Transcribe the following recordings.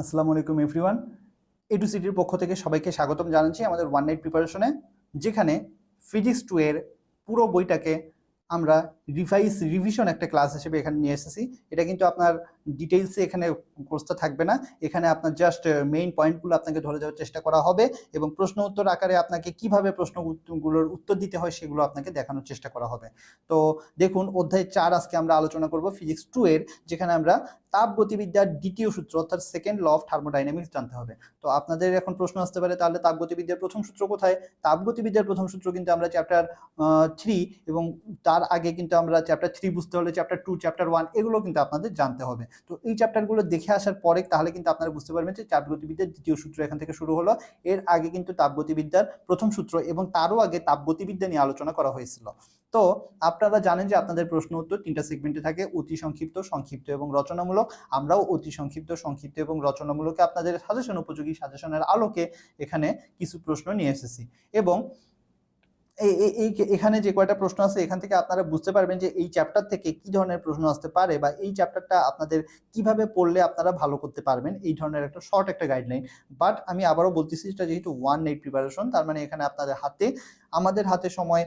আসসালামু আলাইকুম এভরিওয়ান এ টু সিটির পক্ষ থেকে সবাইকে স্বাগতম জানাচ্ছি আমাদের ওয়ান নাইট প্রিপারেশনে যেখানে ফিজিক্স টু এর পুরো বইটাকে আমরা রিভাইস রিভিশন একটা ক্লাস হিসেবে এখানে নিয়ে এসেছি। এটা কিন্তু আপনার ডিটেলসে এখানে কোর্সটা থাকবে না। এখানে আপনার জাস্ট মেইন পয়েন্টগুলো আপনাকে ধরে দেওয়ার চেষ্টা করা হবে এবং প্রশ্ন উত্তর আকারে আপনাকে কীভাবে প্রশ্নগুলোর উত্তর দিতে হয় সেগুলো আপনাকে দেখানোর চেষ্টা করা হবে। তো দেখুন, অধ্যায় চার আজকে আমরা আলোচনা করব ফিজিক্স টু এর, যেখানে আমরা তাপ গতিবিদ্যার দ্বিতীয় সূত্র, অর্থাৎ সেকেন্ড ল অফ থার্মোডাইনামিক্স জানতে হবে। তো আপনাদের এখন প্রশ্ন আসতে পারে, তাহলে তাপগতিবিদ্যার প্রথম সূত্র কোথায়? তাপগতিবিদ্যার প্রথম সূত্র কিন্তু আমরা চ্যাপ্টার থ্রি এবং তার আগে কিন্তু আমরা চ্যাপ্টার থ্রি বুঝতে হলে চ্যাপ্টার টু চ্যাপ্টার ওয়ান এগুলো কিন্তু আপনাদের জানতে হবে। তো এই চ্যাপ্টারগুলো দেখে আসার পরে তাহলে কিন্তু আপনারা বুঝতে পারবেন যে তাপগতিবিদ্যার দ্বিতীয় সূত্র এখান থেকে শুরু হলো। এর আগে কিন্তু তাপগতিবিদ্যার প্রথম সূত্র এবং তারও আগে তাপগতিবিদ্যা নিয়ে আলোচনা করা হয়েছিল। তো আপনারা জানেন যে আপনাদের প্রশ্ন উত্তর তিনটা সেগমেন্টে থাকে, অতি সংক্ষিপ্ত সংক্ষিপ্ত এবং রচনামূলক। আমরাও অতি সংক্ষিপ্ত সংক্ষিপ্ত এবং রচনামূলকে আপনাদের সাজেশন উপযোগী সাজেশনের আলোকে এখানে কিছু প্রশ্ন নিয়ে এসেছি। এবং এই এখানে যে কয়টা প্রশ্ন আছে, এখান থেকে আপনারা বুঝতে পারবেন যে এই চ্যাপ্টার থেকে কি ধরনের প্রশ্ন আসতে পারে বা এই চ্যাপ্টারটা আপনাদের কীভাবে পড়লে আপনারা ভালো করতে পারবেন, এই ধরনের একটা শর্ট একটা গাইডলাইন বাট আমি আবারও বলতেছি এটা যেহেতু ওয়ান নাইট প্রিপারেশন তার মানে এখানে আপনাদের হাতে আমাদের হাতে সময়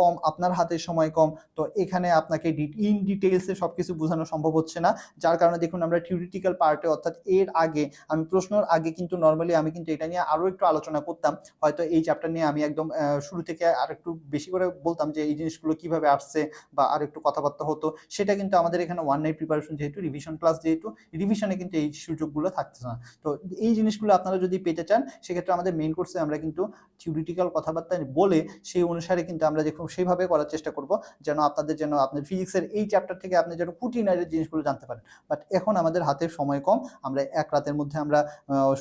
কম, আপনার হাতে সময় কম। তো এখানে আপনাকে ইন ডিটেলসে সব কিছু বোঝানো সম্ভব হচ্ছে না। যার কারণে দেখুন আমরা থিওরিটিক্যাল পার্টে অর্থাৎ এর আগে, আমি প্রশ্নর আগে কিন্তু নর্মালি আমি কিন্তু এটা নিয়ে আরও একটু আলোচনা করতাম। হয়তো এই চ্যাপ্টার নিয়ে আমি একদম শুরু থেকে আর একটু বেশি করে বলতাম যে এই জিনিসগুলো কীভাবে আসছে বা আর একটু কথাবার্তা হতো। সেটা কিন্তু আমাদের এখানে ওয়ান নাইট প্রিপারেশন যেহেতু রিভিশন ক্লাস যেহেতু রিভিশনে কিন্তু এই সুযোগগুলো থাকছে না। তো এই জিনিসগুলো আপনারা যদি পেতে চান, সেক্ষেত্রে আমাদের মেইন কোর্সে আমরা কিন্তু থিওরিটিক্যাল কথাবার্তা বলে সেই অনুসারে কিন্তু আমরা দেখুন সেইভাবে করার চেষ্টা করব যেন আপনাদের যেন আপনার ফিজিক্সের এই চ্যাপ্টার থেকে আপনি যেন কুটিনারের জিনিসগুলো জানতে পারেন। বাট এখন আমাদের হাতে সময় কম, আমরা এক রাতের মধ্যে আমরা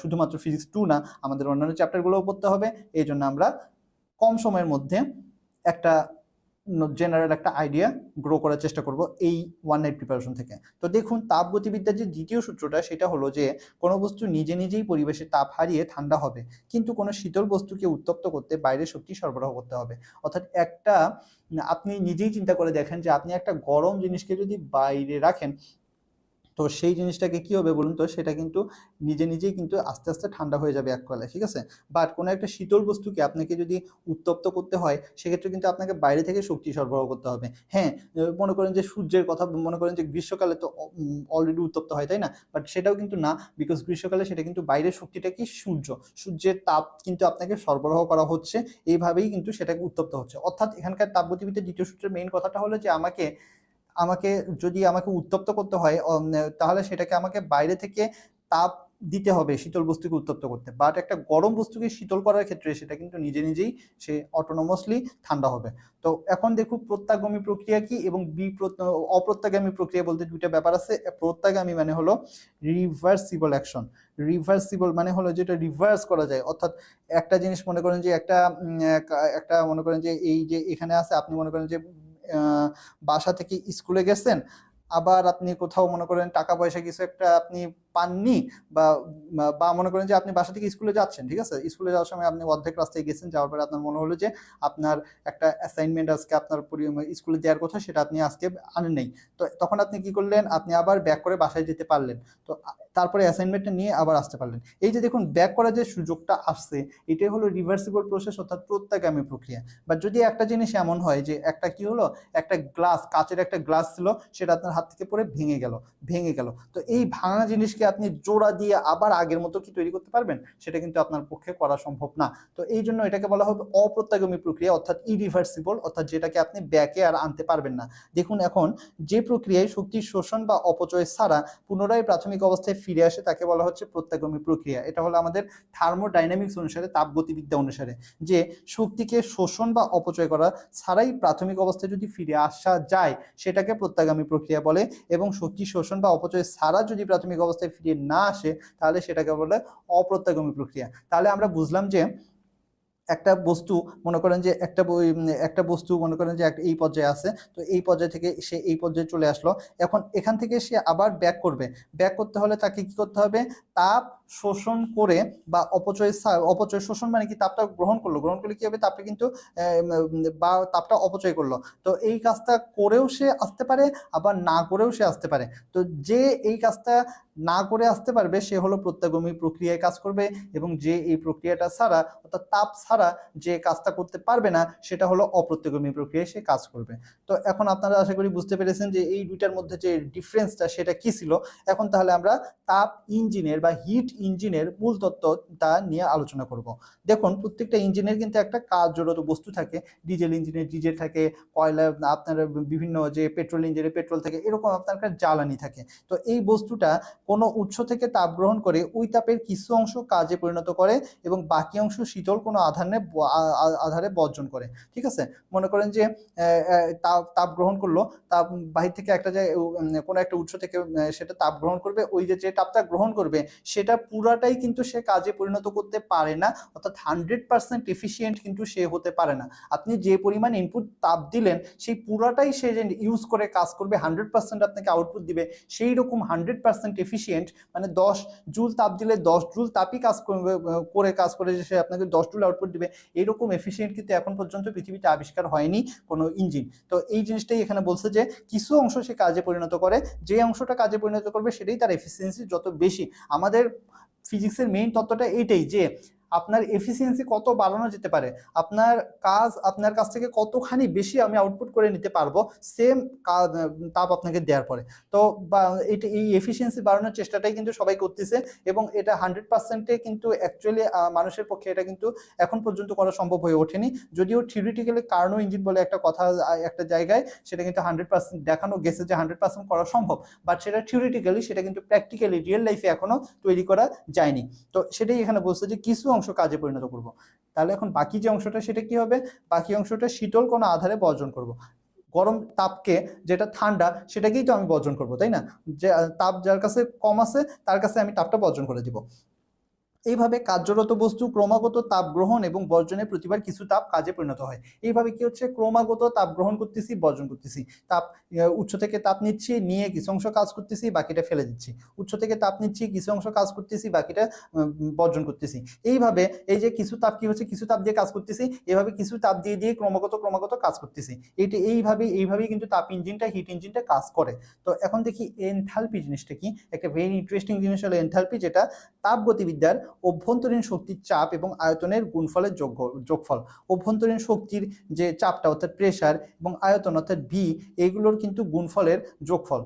শুধুমাত্র ফিজিক্স টু না, আমাদের অন্যান্য চ্যাপ্টারগুলোও পড়তে হবে। এই জন্য আমরা কম সময়ের মধ্যে একটা জেনারেল একটা আইডিয়া গ্রো করার চেষ্টা করব এই ওয়ান নাইট প্রিপারেশন থেকে। তো দেখুন, তাপ গতিবিদ্যার যে দ্বিতীয় সূত্রটা, সেটা হলো যে, কোনো বস্তু নিজে নিজেই পরিবেশে তাপ হারিয়ে ঠান্ডা হবে, কিন্তু কোনো শীতল বস্তুকে উত্তপ্ত করতে বাইরে শক্তি সরবরাহ করতে হবে। অর্থাৎ একটা, আপনি নিজেই চিন্তা করে দেখেন যে, আপনি একটা গরম জিনিসকে যদি বাইরে রাখেন তো সেই জিনিসটাকে কি হবে বলুন তো? সেটা কিন্তু নিজে নিজেই কিন্তু আস্তে আস্তে ঠান্ডা হয়ে যাবে এককালে, ঠিক আছে? বাট কোনো একটা শীতল বস্তুকে আপনাকে যদি উত্তপ্ত করতে হয়, সেক্ষেত্রে কিন্তু আপনাকে বাইরে থেকে শক্তি সরবরাহ করতে হবে। হ্যাঁ মনে করেন যে সূর্যের কথা, মনে করেন যে গ্রীষ্মকালে তো অলরেডি উত্তপ্ত হয়, তাই না? বাট সেটাও কিন্তু না বিকজ গ্রীষ্মকালে সেটা কিন্তু বাইরের শক্তিটা কি? সূর্য। সূর্যের তাপ কিন্তু আপনাকে সরবরাহ করা হচ্ছে, এইভাবেই কিন্তু সেটাকে উত্তপ্ত হচ্ছে। অর্থাৎ এখানকার তাপগতিবিদ্যার দ্বিতীয় সূত্রের মেইন কথাটা হলো যে আমাকে আমাকে, যদি আমাকে উত্তপ্ত করতে হয় তাহলে সেটাকে আমাকে বাইরে থেকে তাপ দিতে হবে শীতল বস্তুকে উত্তপ্ত করতে। বাট একটা গরম বস্তুকে শীতল করার ক্ষেত্রে সেটা কিন্তু নিজে নিজেই সে অটোনোমাসলি ঠান্ডা হবে। তো এখন দেখুন প্রত্যাগামী প্রক্রিয়া কি এবং বিপ্রত, অপ্রত্যাগামী প্রক্রিয়া বলতে দুইটা ব্যাপার আছে। প্রত্যাগামী মানে হলো রিভার্সিবল অ্যাকশন রিভার্সিবল মানে হলো যেটা রিভার্স করা যায়। অর্থাৎ একটা জিনিস মনে করেন যে একটা একটা মনে করেন যে এই যে এখানে আছে, আপনি মনে করেন যে বাসা থেকে স্কুলে গেছেন আবার আপনি কোথাও মনে করেন টাকা পয়সা কিছু একটা আপনি পাননি বা বা মনে করেন যে আপনি বাসা থেকে স্কুলে যাচ্ছেন, ঠিক আছে? স্কুলে যাওয়ার সময় আপনি অর্ধেক রাস্তায় গেছেন, যাওয়ার পরে আপনার মনে হলো যে আপনার একটা অ্যাসাইনমেন্ট আজকে আপনার স্কুলে দেওয়ার কথা, সেটা আপনি আজকে আনেন নেই। তো তখন আপনি কি করলেন? আপনি আবার ব্যাক করে বাসায় যেতে পারলেন। তো তারপরে অ্যাসাইনমেন্টটা নিয়ে আবার আসতে পারলেন। এই যে দেখুন ব্যাক করার যে সুযোগটা আসছে, এটাই হলো রিভার্সিবল প্রসেস অর্থাৎ প্রত্যাগামী প্রক্রিয়া। বা যদি একটা জিনিস এমন হয় যে একটা কি হলো? একটা গ্লাস কাচের একটা গ্লাস ছিল, সেটা আপনার হাত থেকে পড়ে ভেঙে গেল ভেঙে গেল। তো এই ভাঙা জিনিসকে আপনি জোড়া দিয়ে আবার আগের মতো কি তৈরি করতে পারবেন? সেটা কিন্তু আপনার পক্ষে করা সম্ভব না। তো এই জন্য এটাকে বলা হবে অপ্রত্যাগমী প্রক্রিয়া, অর্থাৎ ইরিভার্সিবল অর্থাৎ যেটাকে আপনি ব্যাকে আর আনতে পারবেন না। দেখুন এখন, যে প্রক্রিয়ায় শক্তির শোষণ বা অপচয় ছাড়া পুনরায় প্রাথমিক অবস্থায় ফিরে আসে তাকে বলা হচ্ছে প্রত্যাগমী প্রক্রিয়া। এটা হলো আমাদের থার্মোডাইনামিক্স অনুসারে, তাপগতিবিদ্যা অনুসারে। যে শক্তিকে শোষণ বা অপচয় করা ছাড়াই প্রাথমিক অবস্থায় যদি ফিরে আসা যায়, সেটাকে প্রত্যাগামী প্রক্রিয়া বলে এবং শক্তি শোষণ বা অপচয় ছাড়া যদি প্রাথমিক অবস্থায় ফিরিয়ে না আসে, তাহলে সেটাকে বলে অপ্রত্যাগমী প্রক্রিয়া। তাহলে আমরা বুঝলাম যে একটা বস্তু মনে করেন যে একটা একটা বস্তু মনে করেন যে এই পর্যায়ে আছে, তো এই পর্যায় থেকে সে এই পর্যায়ে চলে আসলো। এখন এখান থেকে সে আবার ব্যাক করবে। ব্যাক করতে হলে তাকে কি করতে হবে? তাপ শোষণ করে বা অপচয় অপচয় শোষণ মানে কি? তাপটা গ্রহণ করল। গ্রহণ করলে কি হবে? তাপটা কিন্তু বা তাপটা অপচয় করল। তো এই কাজটা করেও সে আসতে পারে, আবার না করেও সে আসতে পারে। তো যে এই কাজটা না করে আসতে পারবে, সে হলো প্রত্যাগমী প্রক্রিয়ায় কাজ করবে এবং যে এই প্রক্রিয়াটা ছাড়া, অর্থাৎ তাপ ছাড়া যে কাজটা করতে পারবে না, সেটা হলো অপ্রত্যাগমী প্রক্রিয়ায় সে কাজ করবে। তো এখন আপনারা আশা করি বুঝতে পেরেছেন যে এই দুইটার মধ্যে যে ডিফারেন্সটা সেটা কি ছিল? এখন তাহলে আমরা তাপ ইঞ্জিনের বা হিট ইঞ্জিনের মূল তত্ত্বটা নিয়ে আলোচনা করব। দেখুন, প্রত্যেকটা ইঞ্জিনের কিন্তু একটা কার্যরত বস্তু থাকে। ডিজেল ইঞ্জিনের ডিজেল থাকে, কয়লা, আপনার বিভিন্ন যে পেট্রোল ইঞ্জিনের পেট্রোল থাকে, এরকম আপনার একটা জ্বালানি থাকে। তো এই বস্তুটা কোনো উৎস থেকে তাপ গ্রহণ করে ওই তাপের কিছু অংশ কাজে পরিণত করে এবং বাকি অংশ শীতল কোনো আধারে আধারে বর্জন করে। ঠিক আছে? মনে করেন যে তাপ তাপ গ্রহণ করল, তাপ বাহির থেকে একটা জায়গায় কোনো একটা উৎস থেকে সেটা তাপ গ্রহণ করবে, ওই যে যে তাপটা গ্রহণ করবে, সেটা পুরাটাই কিন্তু সে কাজে পরিণত করতে পারে না। অর্থাৎ হান্ড্রেড পার্সেন্ট এফিসিয়েন্ট কিন্তু সে হতে পারে না। আপনি যে পরিমাণ ইনপুট তাপ দিলেন, সেই পুরাটাই সে যে ইউজ করে কাজ করবে হান্ড্রেড পার্সেন্ট আপনাকে আউটপুট দিবে সেই রকম হান্ড্রেড পার্সেন্ট এফিসিয়েন্ট মানে দশ জুল তাপ দিলে দশ জুল তাপই কাজ করবে করে কাজ করে যে সে আপনাকে দশ জুল আউটপুট দিবে। এইরকম এফিসিয়েন্ট কিন্তু এখন পর্যন্ত পৃথিবীতে আবিষ্কার হয়নি কোনো ইঞ্জিন তো এই জিনিসটাই এখানে বলছে যে কিছু অংশ সে কাজে পরিণত করে, যে অংশটা কাজে পরিণত করবে সেটাই তার এফিসিয়েন্সি যত বেশি। আমাদের ফিজিক্সের মেইন তত্ত্বটা এইটাই যে আপনার এফিসিয়েন্সি কত বাড়ানো যেতে পারে? আপনার কাজ, আপনার কাছ থেকে কতখানি বেশি আমি আউটপুট করে নিতে পারব? সেম তাপ আপনাকে দেওয়ার পরে। তো এটা এই এফিসিয়েন্সি বাড়ানোর চেষ্টাটাই কিন্তু সবাই করতেছে এবং এটা হান্ড্রেড পার্সেন্টে কিন্তু অ্যাকচুয়ালি মানুষের পক্ষে এটা কিন্তু এখন পর্যন্ত করা সম্ভব হয়ে ওঠেনি। যদিও থিওরিটিক্যালি কার্নো ইঞ্জিন বলে একটা কথা একটা জায়গায় সেটা কিন্তু হান্ড্রেড পার্সেন্ট দেখানো গেছে যে হান্ড্রেড পার্সেন্ট করা সম্ভব। বাট সেটা থিওরিটিক্যালি সেটা কিন্তু প্র্যাকটিক্যালি রিয়েল লাইফে এখনও তৈরি করা যায়নি। তো সেটাই এখানে বলছে যে কিছু অংশ কাজে পরিণত করব। তাহলে এখন বাকি যে অংশটা, সেটা কি হবে? বাকি অংশটা শীতল কোনো আধারে বর্জন করব। গরম তাপকে যেটা ঠান্ডা, সেটাকেই তো আমি বর্জন করব, তাই না? যে তাপ যার কাছে কম আছে, তার কাছে আমি তাপটা বর্জন করে দিব। এইভাবে কার্যরত বস্তু, ক্রমাগত তাপ গ্রহণ এবং বর্জনের প্রতিবার কিছু তাপ কাজে পরিণত হয়। এইভাবে কি হচ্ছে? ক্রমাগত তাপ গ্রহণ করতেছি, বর্জন করতেছি। তাপ উৎস থেকে তাপ নিচ্ছি, নিয়ে কিছু অংশ কাজ করতেছি, বাকিটা ফেলে দিচ্ছি। উৎস থেকে তাপ নিচ্ছি, কিছু অংশ কাজ করতেছি, বাকিটা বর্জন করতেছি। এইভাবে এই যে কিছু তাপ কি হচ্ছে? কিছু তাপ দিয়ে কাজ করতেছি, এভাবে কিছু তাপ দিয়ে দিয়ে ক্রমাগত ক্রমাগত কাজ করতেছি। এইটা এইভাবে, এইভাবেই কিন্তু তাপ ইঞ্জিনটা, হিট ইঞ্জিনটা কাজ করে। তো এখন দেখি এনথালপি জিনিসটা কি? একটা ভেরি ইন্টারেস্টিং জিনিস হলো এনথালপি, যেটা তাপগতিবিদ্যার অভ্যন্তরীণ শক্তির চাপ এবং আয়তনের গুণফলের যোগ্য, যোগফল। অভ্যন্তরীণ শক্তির যে চাপটা, অর্থাৎ প্রেশার এবং আয়তন, অর্থাৎ ভি এইগুলোর কিন্তু গুণফলের যোগফল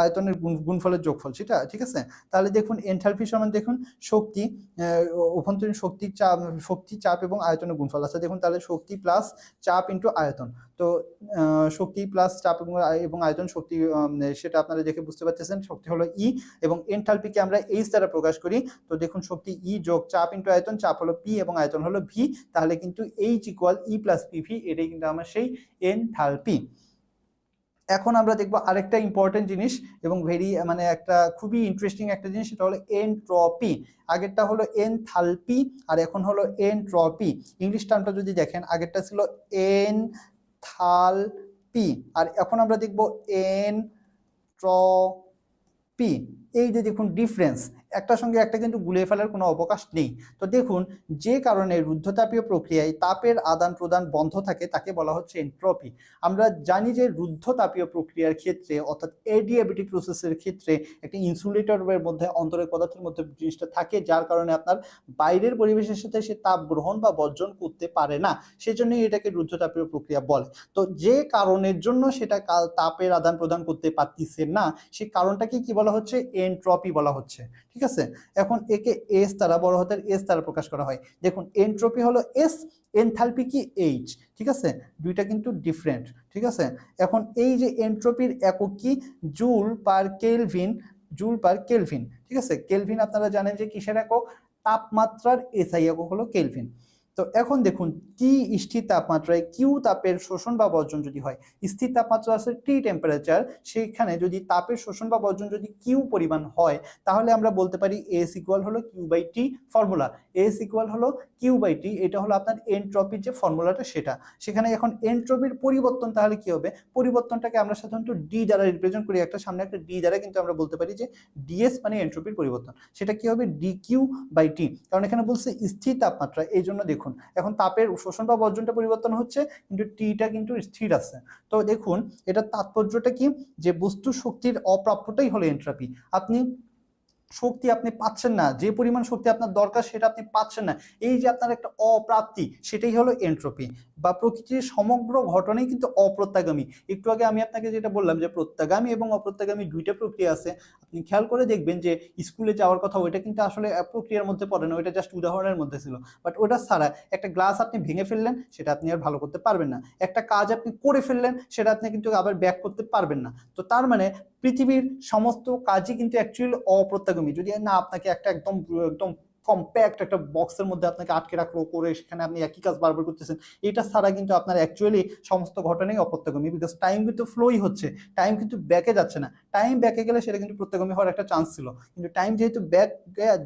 আয়তনের গুণ, গুণফলের যোগফল, সেটা, ঠিক আছে? তাহলে দেখুন এনথালপি সমান দেখুন, শক্তি অভ্যন্তরীণ শক্তির চাপ, শক্তি চাপ এবং আয়তনের গুণফল। আচ্ছা দেখুন তাহলে শক্তি প্লাস চাপ ইন্টু আয়তন। তো শক্তি প্লাস চাপ এবং আয়তন শক্তি সেটা আপনারা দেখে বুঝতে পারতেছেন। শক্তি হলো ই এবং এনথালপিকে আমরা এইচ দ্বারা প্রকাশ করি। তো দেখুন, শক্তি ই যোগ চাপ ইন্টু আয়তন, চাপ হলো পি এবং আয়তন হলো ভি তাহলে কিন্তু H equal E plus PV এটাই কিন্তু আমার সেই এন এনথালপি এখন আমরা দেখব আরেকটা ইম্পর্টেন্ট জিনিস এবং ভেরি মানে একটা খুবই ইন্টারেস্টিং একটা জিনিস, সেটা হলো এনট্রপি আগেরটা হলো এনথালপি আর এখন হলো এনট্রপি ইংলিশ টার্মটা যদি দেখেন, আগেরটা ছিল এন থালপি আর এখন আমরা দেখব এন ট্রপি এই যে দেখুন ডিফারেন্স একটার সঙ্গে একটা কিন্তু গুলিয়ে ফেলার কোনো অবকাশ নেই। তো দেখুন, যে কারণে রুদ্ধতাপীয় প্রক্রিয়ায় তাপের আদান প্রদান বন্ধ থাকে, তাকে বলা হচ্ছে এন্ট্রপি আমরা জানি যে রুদ্ধতাপীয় প্রক্রিয়ার ক্ষেত্রে, অর্থাৎ এডিয়াবেটিক প্রসেসের ক্ষেত্রে, একটা ইনসুলেটরের মধ্যে অন্তরের পদার্থের মধ্যে জিনিসটা থাকে, যার কারণে আপনার বাইরের পরিবেশের সাথে সে তাপ গ্রহণ বা বর্জন করতে পারে না। সেজন্যই এটাকে রুদ্ধতাপীয় প্রক্রিয়া বলে। তো যে কারণের জন্য সেটা তাপের আদান প্রদান করতে পারতিছে না সেই কারণটাকে কি বলা হচ্ছে এন্ট্রপি বলা হচ্ছে, ঠিক আছে? এখন একে এস দ্বারা বড় হাতের এস দ্বারা প্রকাশ করা হয়। দেখুন এন্ট্রপি হলো এস এনথালপি কি এইচ ঠিক আছে? দুইটা কিন্তু ডিফারেন্ট ঠিক আছে? এখন এই যে এন্ট্রপির একক কি? Joule per kelvin joule per kelvin ঠিক আছে? কেলভিন আপনারা জানেন যে কিসের একক? তাপমাত্রার এসআই একক হলো কেলভিন তো এখন দেখুন কি স্থির তাপমাত্রায় কিউ তাপের শোষণ বা বর্জন যদি হয়, স্থির তাপমাত্রা আছে টি টেম্পারেচার সেইখানে যদি তাপের শোষণ বা বর্জন যদি কিউ পরিমাণ হয়, তাহলে আমরা বলতে পারি এস ইকুয়াল হলো Q by T formula S equal হলো কিউ বাই টি এটা হলো আপনার এনট্রপির যে ফর্মুলাটা সেটা। সেখানে এখন এনট্রপির পরিবর্তন তাহলে কি হবে? পরিবর্তনটাকে আমরা সাধারণত ডি দ্বারা রিপ্রেজেন্ট করি, একটা সামনে একটা ডি দ্বারা কিন্তু আমরা বলতে পারি যে ডিএস মানে এনট্রপির পরিবর্তন। সেটা কি হবে? ডি কিউ বাই টি কারণ এখানে বলছে স্থির তাপমাত্রা এই জন্য দেখুন এখন তাপের শোষণ বা বর্জনটা পরিবর্তন হচ্ছে, কিন্তু টিটা কিন্তু স্থির আছে। তো দেখুন, এটার তাৎপর্যটা কি? যে বস্তু শক্তির অপ্রাপ্যটাই হলো এন্ট্রাপি আপনি শক্তি আপনি পাচ্ছেন না, যে পরিমাণ শক্তি আপনার দরকার সেটা আপনি পাচ্ছেন না, এই যে আপনার একটা অপ্রাপ্তি, সেটাই হলো এন্ট্রপি বা প্রকৃতির সমগ্র ঘটনাই কিন্তু অপ্রত্যাগামী। একটু আগে আমি আপনাকে যেটা বললাম যে প্রত্যাগামী এবং অপ্রত্যাগামী দুইটা প্রক্রিয়া আছে, আপনি খেয়াল করে দেখবেন যে স্কুলে যাওয়ার কথা ওইটা কিন্তু আসলে প্রক্রিয়ার মধ্যে পড়ে না, ওইটা জাস্ট উদাহরণের মধ্যে ছিল। বাট ওটা ছাড়া একটা গ্লাস আপনি ভেঙে ফেললেন, সেটা আপনি আর ভালো করতে পারবেন না। একটা কাজ আপনি করে ফেললেন, সেটা আপনি কিন্তু আবার ব্যাক করতে পারবেন না। তো তার মানে পৃথিবীর সমস্ত কাজই কিন্তু অ্যাকচুয়ালি অপ্রত্যাগামী যদি না আপনাকে একটা একদম একদম কম্প্যাক্ট একটা বক্সের মধ্যে আপনাকে আটকে রাখল, করে সেখানে আপনি একই কাজ বারবার করতেছেন, এটা ছাড়া কিন্তু আপনার অ্যাকচুয়ালি সমস্ত ঘটনাই অপ্রত্যাগামী বিকজ টাইম কিন্তু ফ্লোই হচ্ছে টাইম কিন্তু ব্যাকে যাচ্ছে না। টাইম ব্যাকে গেলে সেটা কিন্তু প্রত্যাগামী হওয়ার একটা চান্স ছিল। কিন্তু টাইম যেহেতু ব্যাক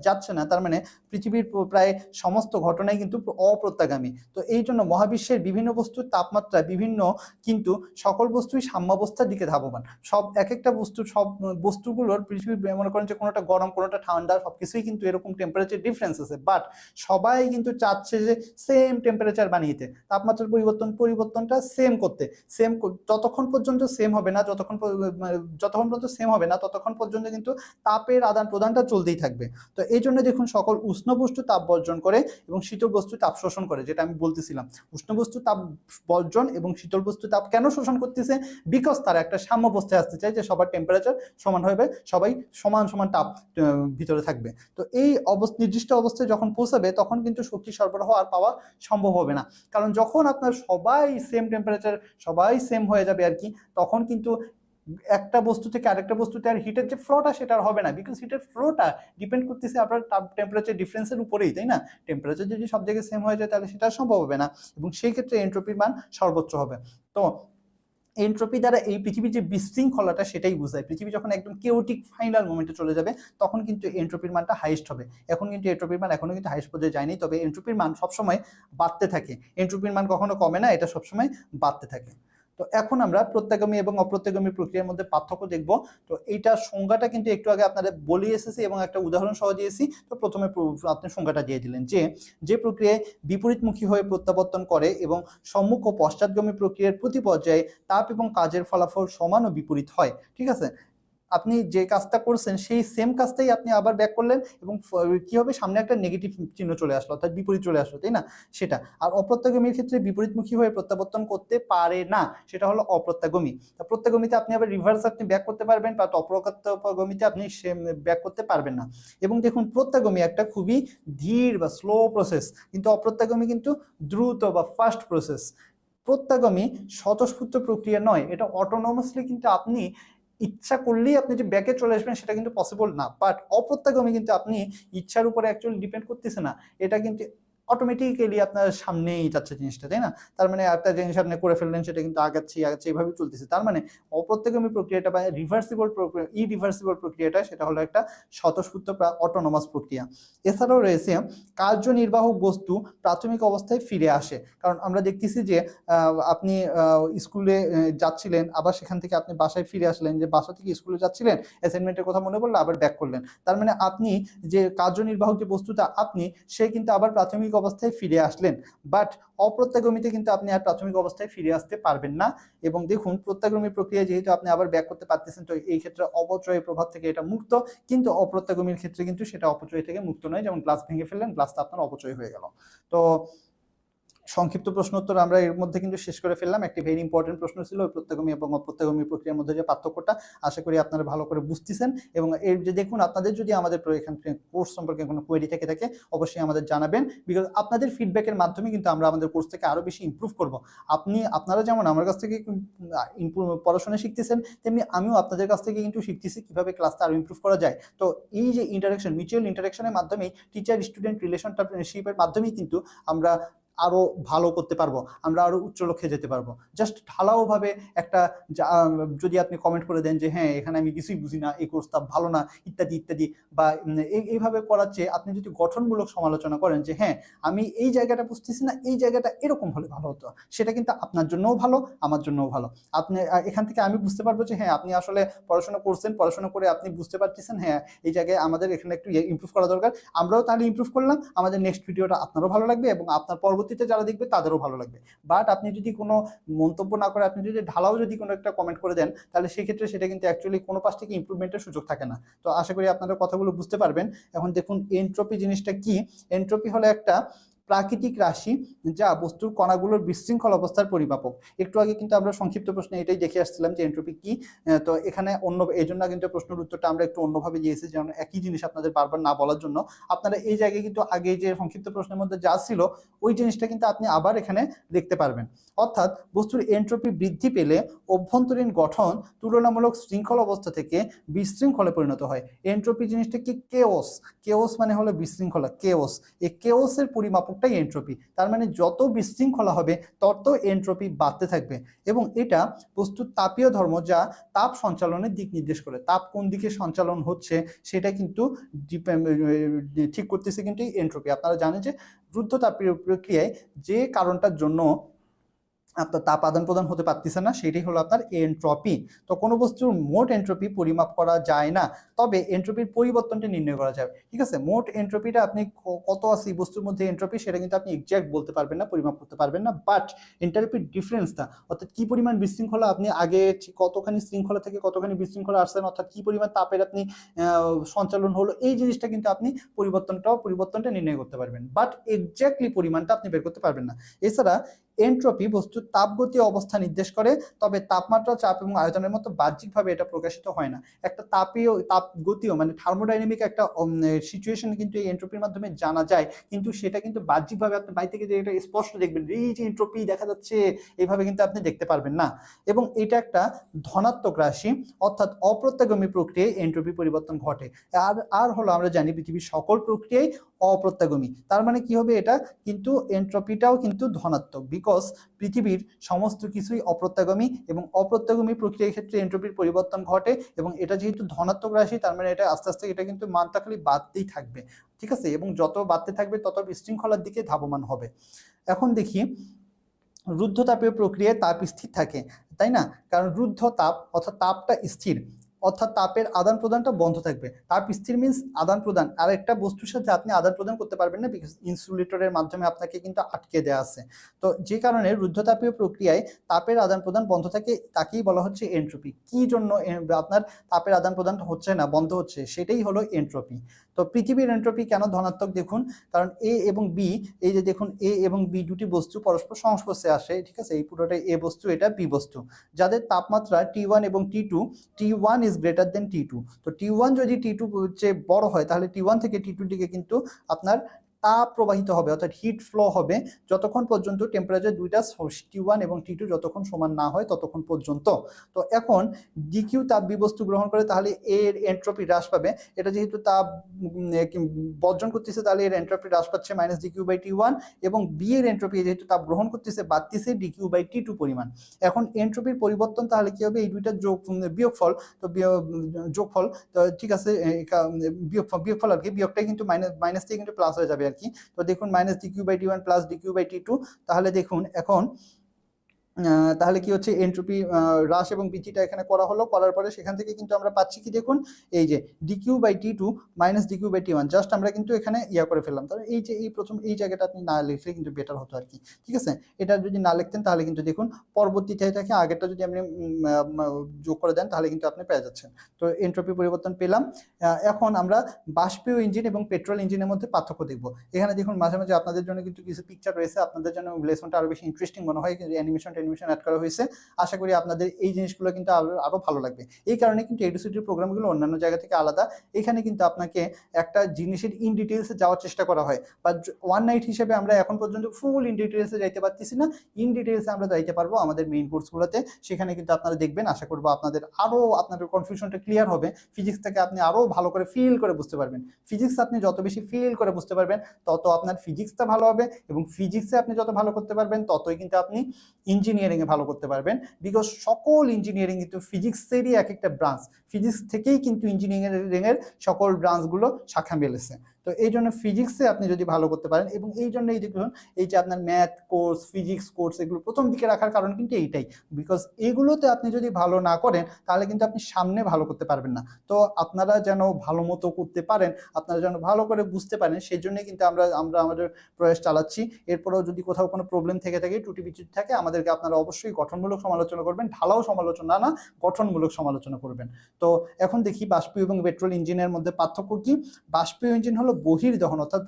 যাচ্ছে না, তার মানে পৃথিবীর প্রায় সমস্ত ঘটনাই কিন্তু অপ্রত্যাগামী। তো এই জন্য মহাবিশ্বের বিভিন্ন বস্তুর তাপমাত্রা, বিভিন্ন কিন্তু সকল বস্তুই সাম্যাবস্থার দিকে ধাবমান। সব এক একটা বস্তু, সব বস্তুগুলোর পৃথিবীর মনে করেন যে কোনোটা গরম, কোনোটা ঠান্ডা সব কিছুই কিন্তু এরকম টেম্পারেচার ডিফারেন্স আছে। বাট সবাই কিন্তু চাচ্ছে যে সেম টেম্পারেচার বানিয়েতে। তাপমাত্রার পরিবর্তন, পরিবর্তনটা সেম করতে। সেম যতক্ষণ পর্যন্ত সেম হবে না, যতক্ষণ মানে যতক্ষণ পর্যন্ত সেম হবে না, ততক্ষণ পর্যন্ত কিন্তু তাপের আদান প্রদানটা চলতেই থাকবে। তো এই জন্য দেখুন সকল উষ্ণ বস্তু তাপ বর্জন করে এবং শীতল বস্তু তাপ শোষণ করে, যেটা আমি বলতেছিলাম। উষ্ণ বস্তু তাপ বর্জন এবং শীতল বস্তু তাপ কেন শোষণ করতেছে? বিকজ তারা একটা সাম্যাবস্থায় আসতে চায় যে সবার টেম্পারেচার সমান হবে, সবাই সমান সমান তাপ ভিতরে থাকবে। তো এই অবস্থা নির্দিষ্ট অবস্থায় যখন পৌঁছাবে, তখন কিন্তু শক্তি সরবরাহ আর পাওয়া সম্ভব হবে না। কারণ যখন আপনার সবাই সেম টেম্পারেচার সবাই সেম হয়ে যাবে আর কি, তখন কিন্তু একটা বস্তু থেকে আরেকটা বস্তুতে আর হিটের যে ফ্লোটা সেটা আর হবে না। বিকজ হিটের ফ্লোটা ডিপেন্ড করতেছে আপনার টেম্পারেচার ডিফারেন্সের উপরেই, তাই না? টেম্পারেচার যদি সব জায়গায় সেম হয়ে যায়, তাহলে সেটা সম্ভব হবে না। এবং সেই ক্ষেত্রে এন্ট্রোপির মান সর্বোচ্চ হবে। তো এন্ট্রপি দ্বারা এই পৃথিবীর যে বিশৃঙ্খলাটা সেটাই বোঝায়। পৃথিবী যখন একদম কেওটিক ফাইনাল মোমেন্টে চলে যাবে, তখন কিন্তু এন্ট্রপির মানটা হাইস্ট হবে। এখন কিন্তু এন্ট্রপির মান এখনও কিন্তু হাইস্ট পর্যায়ে যায়নি, তবে এন্ট্রপির মান সবসময় বাড়তে থাকে। এন্ট্রপির মান কখনো কমে না, এটা সবসময় বাড়তে থাকে। তো এখন আমরা প্রত্যাগমী এবং অপ্রত্যাগমী প্রক্রিয়ার মধ্যে পার্থক্য দেখব। তো এইটা সংজ্ঞাটা কিন্তু একটু আগে আপনাদের বলে এসেছি এবং একটা উদাহরণ সহ দিয়েছি। তো প্রথমে প্র- আপনি সংজ্ঞাটা দিয়ে দিলেন যে যে প্রক্রিয়ায় বিপরীতমুখী হয়ে প্রত্যাবর্তন করে এবং সম্মুখ ও পশ্চাৎগামী প্রক্রিয়ার প্রতি পর্যায়ে তাপ এবং কাজের ফলাফল সমান ও বিপরীত হয়, ঠিক আছে? আপনি যে কাজটা করছেন, সেই সেম কাজটাই আপনি আবার ব্যাক করলেন এবং কি হবে? সামনে একটা নেগেটিভ চিহ্ন চলে আসলো, অর্থাৎ বিপরীত চলে আসলো, তাই না? সেটা। আর অপ্রত্যাগমীর ক্ষেত্রে বিপরীতমুখী হয়ে প্রত্যাবর্তন করতে পারে না, সেটা হলো অপ্রত্যাগমী। তা প্রত্যাগমীতে আপনি আবার রিভার্স আপনি ব্যাক করতে পারবেন বা অপ্রত্যাগমীতে আপনি সেম ব্যাক করতে পারবেন না। এবং দেখুন, প্রত্যাগমী একটা খুবই ধীর বা স্লো প্রসেস কিন্তু অপ্রত্যাগমী কিন্তু দ্রুত বা ফাস্ট প্রসেস প্রত্যাগমী স্বতঃস্ফূর্ত প্রক্রিয়া নয়, এটা অটোনমাসলি কিন্তু আপনি ইচ্ছা করলেই আপনি যে ব্যাকে চলে আসবেন সেটা কিন্তু পসিবল না। বাট অপ্রত্যাগমী কিন্তু আপনি ইচ্ছার উপরে অ্যাকচুয়ালি ডিপেন্ড করতেছে না। এটা কিন্তু অটোমেটিক্যালি আপনার সামনেই যাচ্ছে জিনিসটা, তাই না? তার মানে একটা জিনিস আপনি করে ফেললেন, সেটা কিন্তু আগাচ্ছি আগাচ্ছি এইভাবে চলতেছে। তার মানে অপ্রত্যাগমী প্রক্রিয়াটা বা রিভার্সিবল ই রিভার্সিবল প্রক্রিয়াটা সেটা হলো একটা স্বতঃস্ফূর্ত অটোনমাস প্রক্রিয়া। এছাড়াও রয়েছে কার্যনির্বাহক বস্তু প্রাথমিক অবস্থায় ফিরে আসে। কারণ আমরা দেখতেছি যে আপনি স্কুলে যাচ্ছিলেন, আবার সেখান থেকে আপনি বাসায় ফিরে আসলেন, যে বাসা থেকে স্কুলে যাচ্ছিলেন অ্যাসাইনমেন্টের কথা মনে পড়ল আবার ব্যাক করলেন। তার মানে আপনি যে কার্যনির্বাহক যে বস্তুটা আপনি, সে কিন্তু আবার প্রাথমিক অবস্থায় ফিরে আসলেন। বাট অপ্রত্যাগমিতে কিন্তু আপনি আর প্রাথমিক অবস্থায় ফিরে আসতে পারবেন না। এবং দেখুন, প্রত্যাগমী প্রক্রিয়া যেহেতু আপনি আবার ব্যাক করতে পারতেছেন, তো এই ক্ষেত্রে অপচয়ের প্রভাব থেকে এটা মুক্ত। কিন্তু অপ্রত্যাগমীর ক্ষেত্রে কিন্তু সেটা অপচয় থেকে মুক্ত নয়। যেমন গ্লাস ভেঙে ফেললেন গ্লাসটা আপনার অপচয় হয়ে গেল। তো সংক্ষিপ্ত প্রশ্ন উত্তর আমরা এর মধ্যে কিন্তু শেষ করে ফেললাম। একটি ভেরি ইম্পর্টেন্ট প্রশ্ন ছিল ওই প্রত্যাগমী এবং অপ্রত্যাগমী প্রক্রিয়ার মধ্যে যে পার্থক্যটা, আশা করি আপনারা ভালো করে বুঝতেছেন এবং এর যে দেখুন, আপনাদের যদি আমাদের এখান কোর্স সম্পর্কে কোনো কোয়েরি থেকে থাকে, অবশ্যই আমাদের জানাবেন। বিকজ আপনাদের ফিডব্যাকের মাধ্যমে কিন্তু আমরা আমাদের কোর্স থেকে আরও বেশি ইমপ্রুভ করব। আপনি, আপনারা যেমন আমার কাছ থেকে পড়াশোনা শিখতেছেন, তেমনি আমিও আপনাদের কাছ থেকে কিন্তু শিখতেছি কীভাবে ক্লাসটা আরও ইমপ্রুভ করা যায়। তো এই যে ইন্টারাকশন মিউচুয়াল ইন্টারাকশনের মাধ্যমেই টিচার স্টুডেন্ট রিলেশনশিপের মাধ্যমেই কিন্তু আমরা আরও ভালো করতে পারব, আমরা আরও উচ্চ লক্ষ্যে যেতে পারব। জাস্ট ঢালাওভাবে একটা যদি আপনি কমেন্ট করে দেন যে হ্যাঁ এখানে আমি কিছুই বুঝি না, এই কোর্সটা ভালো না, ইত্যাদি ইত্যাদি, বা এই, এইভাবে করার চেয়ে আপনি যদি গঠনমূলক সমালোচনা করেন যে হ্যাঁ আমি এই জায়গাটা বুঝতেছি না, এই জায়গাটা এরকম হলে ভালো হতো। সেটা কিন্তু আপনার জন্যও ভালো, আমার জন্যও ভালো। আপনি এখান থেকে আমি বুঝতে পারব যে হ্যাঁ আপনি আসলে পড়াশোনা করছেন, পড়াশোনা করে আপনি বুঝতে পারতেছেন হ্যাঁ এই জায়গায় আমাদের এখানে একটু ইমপ্রুভ করা দরকার। আমরাও তাহলে ইমপ্রুভ করলাম, আমাদের নেক্সট ভিডিওটা আপনারও ভালো লাগবে এবং আপনার পরবর্তী পরবর্তীতে যারা দেখবে তাদেরও ভালো লাগবে। বাট আপনি যদি কোনো মন্তব্য না করে, আপনি যদি ঢালাও যদি কোনো একটা কমেন্ট করে দেন, তাহলে সেক্ষেত্রে সেটা কিন্তু অ্যাকচুয়ালি কোনো পাশ থেকে ইম্প্রুভমেন্টের সুযোগ থাকে না। তো আশা করি আপনারা কথাগুলো বুঝতে পারবেন। এখন দেখুন এন্ট্রপি জিনিসটা কি? এন্ট্রপি হলো একটা প্রাকৃতিক রাশি যা বস্তুর কণাগুলোর বিশৃঙ্খল অবস্থার পরিমাপক। একটু আগে কিন্তু আমরা সংক্ষিপ্ত প্রশ্নে এটাই দেখে আসছিলাম যে এন্ট্রপি কি তো এখানে অন্য এই জন্য কিন্তু প্রশ্নের উত্তরটা আমরা একটু অন্যভাবে দিয়েছি যেমন একই জিনিস আপনাদের বারবার না বলার জন্য। আপনারা এই জায়গায় কিন্তু আগে যে সংক্ষিপ্ত প্রশ্নের মধ্যে যা ছিল, ওই জিনিসটা কিন্তু আপনি আবার এখানে দেখতে পারবেন। অর্থাৎ বস্তুর এন্ট্রপি বৃদ্ধি পেলে অভ্যন্তরীণ গঠন তুলনামূলক শৃঙ্খল অবস্থা থেকে বিশৃঙ্খলে পরিণত হয়। এন্ট্রপি জিনিসটা কি? কেওস কেওস মানে হলো বিশৃঙ্খলা। কেওস এই কেওসের পরিমাপকটাই এন্ট্রপি তার মানে যত বিশৃঙ্খলা হবে, তত এন্ট্রপি বাড়তে থাকবে। এবং এটা বস্তুর তাপীয় ধর্ম যা তাপ সঞ্চালনের দিক নির্দেশ করে। তাপ কোন দিকে সঞ্চালন হচ্ছে, সেটা কিন্তু ঠিক করতেছে কিন্তু এন্ট্রপি আপনারা জানেন যে রুদ্ধ তাপীয় প্রক্রিয়ায় যে কারণটার জন্য আপনার তাপ আদান প্রদান হতে পারতেছে না সেটাই হলো আপনার এন্ট্রপি তো কোনো বস্তুর মোট এন্ট্রপি পরিমাপ করা যায় না, তবে এন্ট্রপির পরিবর্তনটা নির্ণয় করা যাবে ঠিক আছে? মোট এন্ট্রপিটা আপনি কত আছে এই বস্তুর মধ্যে এন্ট্রপি সেটা কিন্তু আপনি এক্সাক্ট বলতে পারবেন না, পরিমাপ করতে পারবেন না বাট এন্ট্রপির ডিফারেন্সটা অর্থাৎ কি পরিমাণ বিশৃঙ্খলা আপনি আগে কতখানি শৃঙ্খলা থেকে কতখানি বিশৃঙ্খলা আসছেন, অর্থাৎ কি পরিমাণ তাপের আপনি সঞ্চালন হলো, এই জিনিসটা কিন্তু আপনি পরিবর্তনটাও, পরিবর্তনটা নির্ণয় করতে পারবেন। বাট এক্স্যাক্টলি পরিমাণটা আপনি বের করতে পারবেন না। এছাড়া এন্ট্রপি বস্তুর তাপগতি অবস্থা নির্দেশ করে, তবে তাপমাত্রা, চাপ এবং আয়তনের মতো বাহ্যিকভাবে এটা প্রকাশিত হয় না। একটা তাপীয় তাপগতীয় মানে থার্মোডাইনামিক একটা সিচুয়েশন কিন্তু এই এন্ট্রপির মাধ্যমে জানা যায়। কিন্তু সেটা কিন্তু বাহ্যিকভাবে আপনি বাড়ি থেকে যে এটা স্পষ্ট দেখবেন এই যে এন্ট্রপি দেখা যাচ্ছে এইভাবে কিন্তু আপনি দেখতে পারবেন না। এবং এটা একটা ধনাত্মক রাশি, অর্থাৎ অপ্রত্যাগমী প্রক্রিয়ায় এন্ট্রপি পরিবর্তন ঘটে। আর আর হলো আমরা জানি পৃথিবীর সকল প্রক্রিয়ায় অপ্রত্যাগমী। তার মানে কি হবে এটা? কিন্তু এন্ট্রপিটাও কিন্তু ধনাত্মক বিকজ পৃথিবীর সমস্ত কিছুই অপ্রত্যাগমী এবং অপ্রত্যাগমী প্রক্রিয়ার ক্ষেত্রে এন্ট্রপির পরিবর্তন ঘটে এবং এটা যেহেতু ধনাত্মক রাশি, তার মানে এটা আস্তে আস্তে এটা কিন্তু মানটা খালি বাড়তেই থাকবে। ঠিক আছে? এবং যত বাড়তে থাকবে, তত বিশৃঙ্খলার দিকে ধাবমান হবে। এখন দেখি, রুদ্ধতাপীয় প্রক্রিয়ায় তাপ স্থির থাকে, তাই না? কারণ রুদ্ধ তাপ অর্থাৎ তাপটা স্থির। অর্থাৎ তাপের আদান প্রদানটা বন্ধ থাকবে। তাপ স্থির মিন্স আদান প্রদান। আর একটা বস্তুর সাথে আপনি আদান প্রদান করতে পারবেন না বিকজ ইনসুলেটরের মাধ্যমে আপনাকে কিন্তু আটকে দেওয়া আছে। তো যে কারণে রুদ্ধতাপীয় প্রক্রিয়ায় তাপের আদান প্রদান বন্ধ থাকে, তাকেই বলা হচ্ছে এন্ট্রপি কি জন্য আপনার তাপের আদান প্রদান হচ্ছে না, বন্ধ হচ্ছে, সেটাই হলো এন্ট্রপি তো পৃথিবীর এন্ট্রপি কেন ধনাত্মক দেখুন? কারণ এ এবং বি এই যে দেখুন এ এবং বি দুটি বস্তু পরস্পর সংস্পর্শে আসে, ঠিক আছে? এই পুরোটাই এ বস্তু, এটা বি বস্তু। যাদের তাপমাত্রা টি ওয়ান এবং T two T one is greater than T two তো টি ওয়ান যদি টি টু চেয়ে বড় হয়, তাহলে টি ওয়ান থেকে টি টু দিকে কিন্তু আপনার তাপ প্রবাহিত হবে, অর্থাৎ হিট ফ্লো হবে যতক্ষণ পর্যন্ত টেম্পারেচার দুইটা টি ওয়ান এবং টি টু যতক্ষণ সমান না হয় ততক্ষণ পর্যন্ত। তো এখন ডিকিউ তাপ বিবস্তু গ্রহণ করে তাহলে এর এন্ট্রপি হ্রাস পাবে। এটা যেহেতু তাপ বর্জন করতেছে তাহলে এর এন্ট্রপি হ্রাস পাচ্ছে minus dQ by T one এবং বি এর এন্ট্রপি যেহেতু তাপ গ্রহণ করতেছে বাড়তেছে ডিকিউ বাই টি টু পরিমাণ। এখন এন্ট্রপির পরিবর্তন তাহলে কি হবে? এই দুইটার যোগ বিয়োগফল, তো যোগফল, তো ঠিক আছে বিয়োগফল বিয়োগফল আর কি, বিয়োগটাই কিন্তু মাইনাস মাইনাস থেকে কিন্তু প্লাস হয়ে যাবে। আর কি। তো দেখুন minus dQ by T one plus dQ by T two তাহলে দেখুন এখন তাহলে কি হচ্ছে এন্ট্রপি হ্রাস এবং বৃদ্ধিটা এখানে করা হলো, করার পরে সেখান থেকে কিন্তু আমরা পাচ্ছি কি দেখুন, এই যে dQ by T two minus dQ by T one just আমরা কিন্তু এখানে ইয়া করে ফেললাম। তাহলে এই যে, এই প্রথম, এই জায়গাটা আপনি না লিখলে কিন্তু বেটার হতো আর কি, ঠিক আছে? এটা যদি না লিখতেন তাহলে কিন্তু দেখুন পরবর্তীতে এটাকে আগেরটা যদি আপনি যোগ করে দেন তাহলে কিন্তু আপনি পেয়ে যাচ্ছেন। তো এন্ট্রপি পরিবর্তন পেলাম। এখন আমরা বাষ্পীয় ইঞ্জিন এবং পেট্রোল ইঞ্জিনের মধ্যে পার্থক্য দেখব। এখানে দেখুন মাঝে মাঝে আপনাদের জন্য কিন্তু কিছু পিকচার রয়েছে, আপনাদের জন্য লেসনটা আরও বেশি ইন্টারেস্টিং মনে হয় অ্যানিমেশন অ্যানিমেশন অ্যাড করা হয়েছে। আশা করি আপনাদের এই জিনিসগুলো কিন্তু আরও আরও ভালো লাগবে। এই কারণে কিন্তু এডুসিটির প্রোগ্রামগুলো অন্যান্য জায়গা থেকে আলাদা। এখানে কিন্তু আপনাকে একটা জিনিসের ইন ডিটেলসে যাওয়ার চেষ্টা করা হয়। বা ওয়ান নাইট হিসেবে আমরা এখন পর্যন্ত ফুল ইন ডিটেলসে যাইতে পারতেছি না। ইন ডিটেলসে আমরা যাইতে পারব আমাদের মেইন কোর্সগুলোতে সেখানে কিন্তু আপনারা দেখবেন, আশা করব আপনাদের আরও আপনাদের কনফিউশনটা ক্লিয়ার হবে। ফিজিক্স থেকে আপনি আরও ভালো করে ফিল করে বুঝতে পারবেন। ফিজিক্স আপনি যত বেশি ফিল করে বুঝতে পারবেন, তত আপনার ফিজিক্সটা ভালো হবে। এবং ফিজিক্সে আপনি যত ভালো করতে পারবেন, ততই কিন্তু আপনি ইঞ্জিনিয়ারিংয়ে ভালো করতে পারবেন। বিকজ সকল ইঞ্জিনিয়ারিং কিন্তু ফিজিক্সেরই এক একটা ব্রাঞ্চ ফিজিক্স থেকেই কিন্তু ইঞ্জিনিয়ারিংয়ের সকল ব্রাঞ্চগুলো শাখা মেলেছে। তো এই জন্য ফিজিক্সে আপনি যদি ভালো করতে পারেন এবং এই জন্য এই দেখুন এই যে আপনার ম্যাথ কোর্স ফিজিক্স কোর্স এগুলো প্রথম দিকে রাখার কারণ কিন্তু এইটাই। বিকজ এগুলোতে আপনি যদি ভালো না করেন, তাহলে কিন্তু আপনি সামনে ভালো করতে পারবেন না। তো আপনারা যেন ভালো মতো করতে পারেন, আপনারা যেন ভালো করে বুঝতে পারেন, সেই জন্যই কিন্তু আমরা আমরা আমাদের প্রয়াস চালাচ্ছি। এরপরেও যদি কোথাও কোনো প্রবলেম থেকে থাকে টুটি বিচুটি থাকে, আমাদেরকে আপনারা অবশ্যই গঠনমূলক সমালোচনা করবেন, ঢালাও সমালোচনা না, গঠনমূলক সমালোচনা করবেন। তো এখন দেখি বাষ্পীয় এবং পেট্রোল ইঞ্জিনের মধ্যে পার্থক্য কি? বাষ্পীয় ইঞ্জিন হলো বহির্দহন অর্থাৎ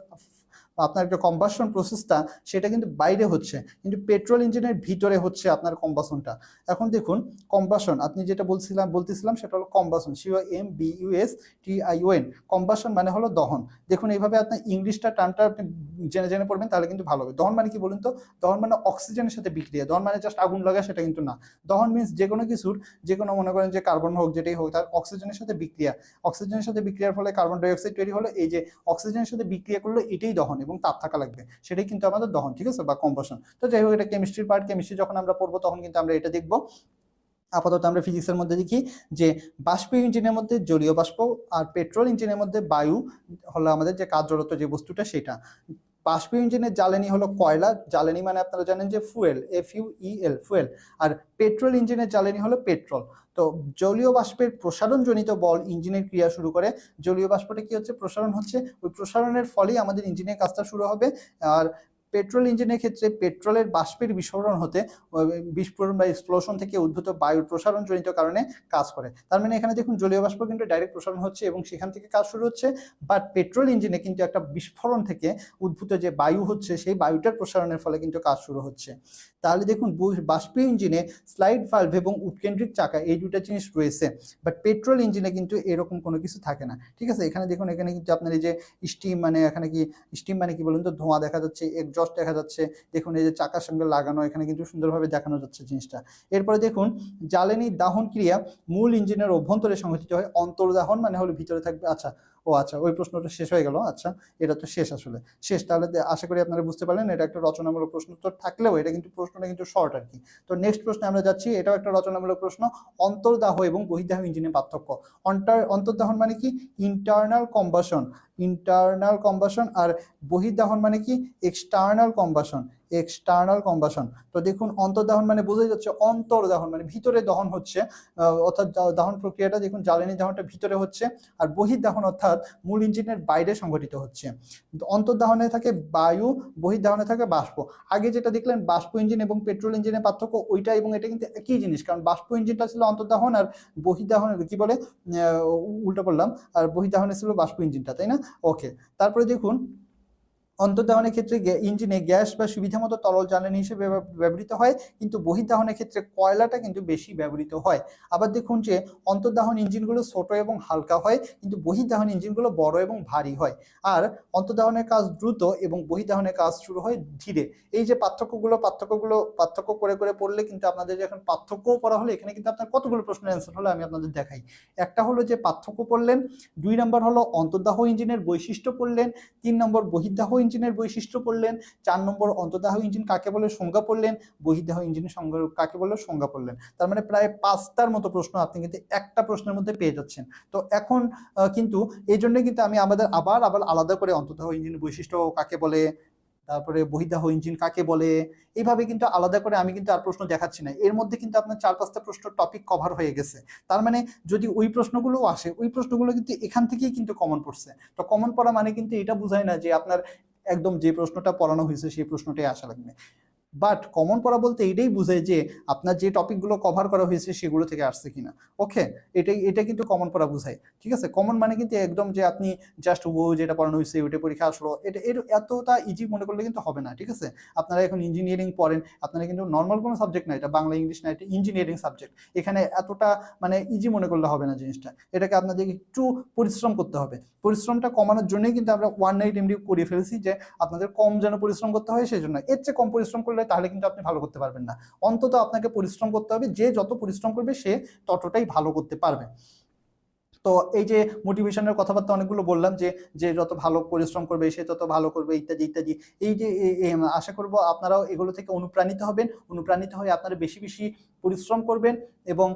আপনার একটা কম্বাসন প্রসেসটা সেটা কিন্তু বাইরে হচ্ছে। কিন্তু পেট্রোল ইঞ্জিনের ভিতরে হচ্ছে আপনার কম্বাসনটা এখন দেখুন কম্বাসন আপনি যেটা বলছিলাম, বলতেছিলাম, সেটা হলো combustion C O M B U S T I O N combustion মানে হলো দহন। দেখুন, এইভাবে আপনি ইংলিশটা টার্মটা আপনি জেনে জেনে পড়বেন, তাহলে কিন্তু ভালো হবে। দহন মানে কি বলুন তো? দহন মানে অক্সিজেনের সাথে বিক্রিয়া। দহন মানে জাস্ট আগুন লাগা সেটা কিন্তু না। দহন মিন্স যে কোনো কিছুর, যে কোনো মনে করেন যে কার্বন হোক, যেটাই হোক, তার অক্সিজেনের সাথে বিক্রিয়া। অক্সিজেনের সাথে বিক্রিয়ার ফলে কার্বন ডাইঅক্সাইড তৈরি হলো। এই যে অক্সিজেনের সাথে বিক্রিয়া করল, এটাই দহন। এবং তাপ থাকা লাগবে। সেটাই কিন্তু আমাদের দহন, ঠিক আছে? বা কম্পোশন তো যাই হোক, এটা কেমিস্ট্রির পার্ট কেমিস্ট্রি যখন আমরা পড়ব, তখন কিন্তু আমরা এটা দেখব। আপাতত আমরা ফিজিক্সের মধ্যে দেখি যে বাষ্প ইঞ্জিনের মধ্যে জলীয় বাষ্প আর পেট্রোল ইঞ্জিনের মধ্যে বায়ু হলো আমাদের যে কার্যরত যে বস্তুটা, সেটা। বাষ্পীয় ইঞ্জিনের জ্বালানি হলো কয়লা। জ্বালানি মানে আপনারা জানেন যে fuel F U E L fuel. আর পেট্রোল ইঞ্জিনের জ্বালানি হলো পেট্রোল। তো জলীয় বাষ্পের প্রসারণজনিত বল ইঞ্জিনের ক্রিয়া শুরু করে। জলীয় বাষ্পটা কি হচ্ছে? প্রসারণ হচ্ছে। ওই প্রসারণের ফলেই আমাদের ইঞ্জিনের কাজটা শুরু হবে। আর পেট্রোল ইঞ্জিনের ক্ষেত্রে পেট্রোলের বাষ্পের বিস্ফোরণ হতে বিস্ফোরণ বা এক্সপ্লোশন থেকে উদ্ভূত বায়ুর প্রসারণজনিত কারণে কাজ করে। তার মানে এখানে দেখুন জলীয় বাষ্প কিন্তু ডাইরেক্ট প্রসারণ হচ্ছে এবং সেখান থেকে কাজ শুরু হচ্ছে বাট পেট্রোল ইঞ্জিনে কিন্তু একটা বিস্ফোরণ থেকে উদ্ভূত যে বায়ু হচ্ছে, সেই বায়ুটার প্রসারণের ফলে কিন্তু কাজ শুরু হচ্ছে। তাহলে দেখুন বাষ্পীয় ইঞ্জিনে স্লাইড ভালভ এবং উৎকেন্দ্রিক চাকা এই দুটা জিনিস রয়েছে বাট পেট্রোল ইঞ্জিনে কিন্তু এরকম কোনো কিছু থাকে না। ঠিক আছে? এখানে দেখুন, এখানে কিন্তু আপনার এই যে স্টিম মানে এখানে কি স্টিম মানে কি বলুন তো? ধোঁয়া দেখা যাচ্ছে এক্সজস্ট দেখা যাচ্ছে। দেখুন, এই যে চাকার সঙ্গে লাগানো, এখানে কিন্তু সুন্দরভাবে দেখানো যাচ্ছে জিনিসটা। এরপরে দেখুন, জ্বালানি দাহন ক্রিয়া মূল ইঞ্জিনের অভ্যন্তরে সংঘটিত হয়। অন্তর্দাহন মানে হলো ভিতরে থাকবে আচ্ছা ও আচ্ছা ওই প্রশ্নটা শেষ হয়ে গেল আচ্ছা এটা তো শেষ আসলে। শেষ, তাহলে আশা করি আপনারা বুঝতে পারলেন, এটা একটা রচনামূলক প্রশ্ন, তো থাকলেও এটা কিন্তু প্রশ্নটা কিন্তু শর্ট আর কি। তো নেক্সট প্রশ্নে আমরা যাচ্ছি, এটাও একটা রচনামূলক প্রশ্ন, অন্তর্দাহ এবং বহির্দাহ ইঞ্জিনের পার্থক্য। অন্টার, অন্তর্দাহন মানে কি? ইন্টারনাল কম্বাসন ইন্টারনাল কম্বাসন আর বহির্দাহন মানে কি? এক্সটার্নাল কম্বাসন এক্সটার্নাল কম্বাসন তো দেখুন অন্তর্দাহন মানে বোঝাই যাচ্ছে অন্তর্দাহন মানে ভিতরে দহন হচ্ছে। অর্থাৎ দাহন প্রক্রিয়াটা দেখুন, জ্বালানি দাহনটা ভিতরে হচ্ছে আর বহির্দাহন অর্থাৎ মূল ইঞ্জিনের বাইরে সংঘটিত হচ্ছে। অন্তর্দাহনে থাকে বায়ু বহির্দাহনে থাকে বাষ্প। আগে যেটা দেখলেন, বাষ্প ইঞ্জিন এবং পেট্রোল ইঞ্জিনের পার্থক্য ওইটা এবং এটা কিন্তু একই জিনিস, কারণ বাষ্প ইঞ্জিনটা ছিল অন্তর্দাহন আর বহির্দাহন কি বলে উল্টো বললাম আর বহির্দাহনে ছিল বাষ্প ইঞ্জিনটা, তাই না? ওকে তারপরে দেখুন অন্তর্দাহনের ক্ষেত্রে ইঞ্জিনে গ্যাস বা সুবিধামতো তরল জ্বালানি হিসেবে ব্যবহৃত হয়, কিন্তু বহির্দাহনের ক্ষেত্রে কয়লাটা কিন্তু বেশি ব্যবহৃত হয়। আবার দেখুন যে, অন্তর্দাহন ইঞ্জিনগুলো ছোট এবং হালকা হয়, কিন্তু বহির্দাহন ইঞ্জিনগুলো বড় এবং ভারী হয়। আর অন্তর্দাহনের কাজ দ্রুত এবং বহির্দাহনের কাজ শুরু হয় ধীরে। এই যে পার্থক্যগুলো পার্থক্যগুলো, পার্থক্য করে করে পড়লে কিন্তু আপনাদের যখন পার্থক্যও পড়া হলো, এখানে কিন্তু আপনার কতগুলো প্রশ্নের অ্যান্সার হলো আমি আপনাদের দেখাই। একটা হলো যে পার্থক্য পড়লেন, দুই নম্বর হলো অন্তর্দাহ ইঞ্জিনের বৈশিষ্ট্য পড়লেন, তিন নম্বর বহির্দাহ ইঞ্জিনের বৈশিষ্ট্য পড়লেন, চার নম্বর অন্তর্দাহ ইঞ্জিন কাকে বলে সংজ্ঞা পড়লেন, বহির্দাহ ইঞ্জিনের সংজ্ঞা কাকে বলে সংজ্ঞা পড়লেন। তার মানে প্রায় পাঁচটার মতো প্রশ্ন আপনি কিন্তু একটা প্রশ্নের মধ্যে পেয়ে যাচ্ছেন। তো এখন কিন্তু এই জন্য কিন্তু আমি আমাদের আবার আবার আলাদা করে অন্তর্দাহ ইঞ্জিনের বৈশিষ্ট্য কাকে বলে, তারপরে বহিদাহ ইঞ্জিন কাকে বলে, এইভাবে কিন্তু আলাদা করে আমি কিন্তু আর প্রশ্ন দেখাচ্ছি না। এর মধ্যে কিন্তু আপনার চার পাঁচটা প্রশ্ন টপিক কভার হয়ে গেছে। তার মানে যদি ওই প্রশ্নগুলো আসে, ওই প্রশ্নগুলো কিন্তু এখান থেকেই কিন্তু কমন পড়ছে। তো কমন পড়া মানে কিন্তু এটা বোঝায় না যে আপনার একদম যে প্রশ্নটা পড়ানো হয়েছে সেই প্রশ্নটাই আসা লাগবে। বাট কমন পড়া বলতে এটাই বোঝায় যে আপনার যে টপিকগুলো কভার করা হয়েছে সেগুলো থেকে আসছে কিনা। ওকে এটাই, এটা কিন্তু কমন পড়া বোঝায়। ঠিক আছে? কমন মানে কিন্তু একদম যে আপনি জাস্ট ও, যেটা পড়ানো হয়েছে, ওইটা পরীক্ষা আসলো। এটা এতটা ইজি মনে করলে কিন্তু হবে না। ঠিক আছে? আপনারা এখন ইঞ্জিনিয়ারিং পড়েন, আপনারা কিন্তু নর্মাল কোনো সাবজেক্ট না, এটা বাংলা ইংলিশ না, এটা ইঞ্জিনিয়ারিং সাবজেক্ট এখানে এতটা মানে ইজি মনে করলে হবে না জিনিসটা। এটাকে আপনাদের একটু পরিশ্রম করতে হবে। পরিশ্রমটা কমানোর জন্যই কিন্তু আমরা ওয়ান নাইট এমডি করে ফেলেছি যে আপনাদের কম যেন পরিশ্রম করতে হয়, সেই জন্য। এর চেয়ে কম পরিশ্রম করলে তাহলে কিন্তু আপনি ভালো করতে পারবেন না। অন্তত আপনাকে পরিশ্রম করতে হবে, যে যত পরিশ্রম করবে, সে ততটাই ভালো করতে পারবে। তো এই যে মোটিভেশনের কথাবার্তা অনেকগুলো বললাম, যে যে যত ভালো পরিশ্রম করবে, সে তত ভালো করবে, ইত্যাদি ইত্যাদি। এই যে আশা করব আপনারাও এগুলো থেকে অনুপ্রাণিত হবেন। অনুপ্রাণিত হয়ে আপনারা বেশি বেশি পরিশ্রম করবেন। এবং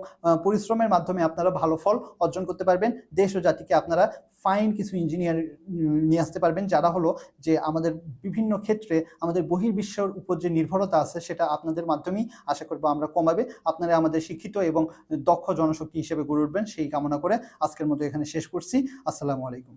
পরিশ্রমের মাধ্যমে আপনারা ভালো ফল অর্জন করতে পারবেন। দেশ ও জাতিকে আপনারা ফাইন কিছু ইঞ্জিনিয়ার নিয়ে আসতে পারবেন, যারা হলো যে আমাদের বিভিন্ন ক্ষেত্রে আমাদের বহির্বিশ্বর উপর যে নির্ভরতা আছে সেটা আপনাদের মাধ্যমেই আশা করব আমরা কমাবে। আপনারা আমাদের শিক্ষিত এবং দক্ষ জনশক্তি হিসেবে গড়ে উঠবেন, সেই কামনা করে আজকের মতো এখানে শেষ করছি। আসসালামু আলাইকুম।